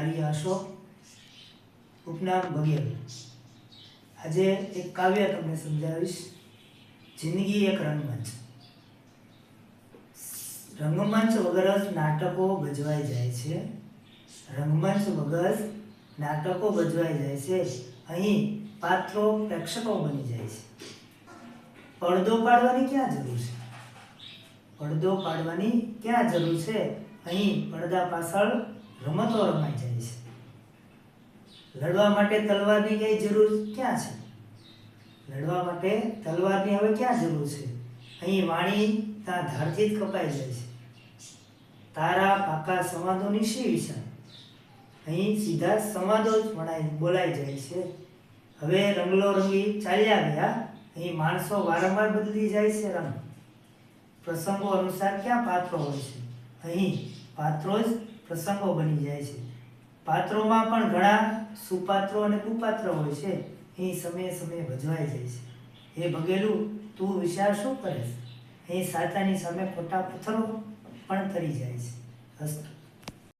કાર્ય અશોક ઉપનામ બગેલ. આજે એક કાવ્ય તમને સમજાવીશ. જિંદગી એક રંગમંચ. રંગમંચ વગર જ નાટકો ભજવાઈ જાય છે. રંગમંચ વગર નાટકો ભજવાઈ જાય છે. અહીં પાત્રો પ્રેક્ષકો બની જાય છે. પડદો પાડવાની ક્યાં જરૂર છે? પડદો પાડવાની ક્યાં જરૂર છે? અહીં પડદા પાછળ રમતો રમાઈ જાય છે. લડવા માટે તલવારની કઈ જરૂર ક્યાં છે? લડવા માટે તલવારની હવે ક્યાં જરૂર છે? અહીં વાણી ત્યાં ધારથી જ કપાઈ જાય છે. તારા પાકા સંવાદોની શી વિચાર? અહીં સીધા સંવાદો જ વણાય બોલાઈ જાય છે. હવે રંગલો રંગી ચાલ્યા ગયા. અહીં માણસો વારંવાર બદલી જાય છે રંગ. પ્રસંગો અનુસાર ક્યાં પાત્રો હોય છે? અહીં પાત્રો જ પ્રસંગો બની જાય છે. પાત્રોમાં પણ ઘણા સુપાત્રો અને કુપાત્રો હોય છે. એ સમયે સમયે ભજવાઈ જાય છે. એ ભગેલું, તું વિચાર શું કરે અહીં સાચાની સામે ખોટા પથ્થરો પણ તરી જાય છે. અસ્તુ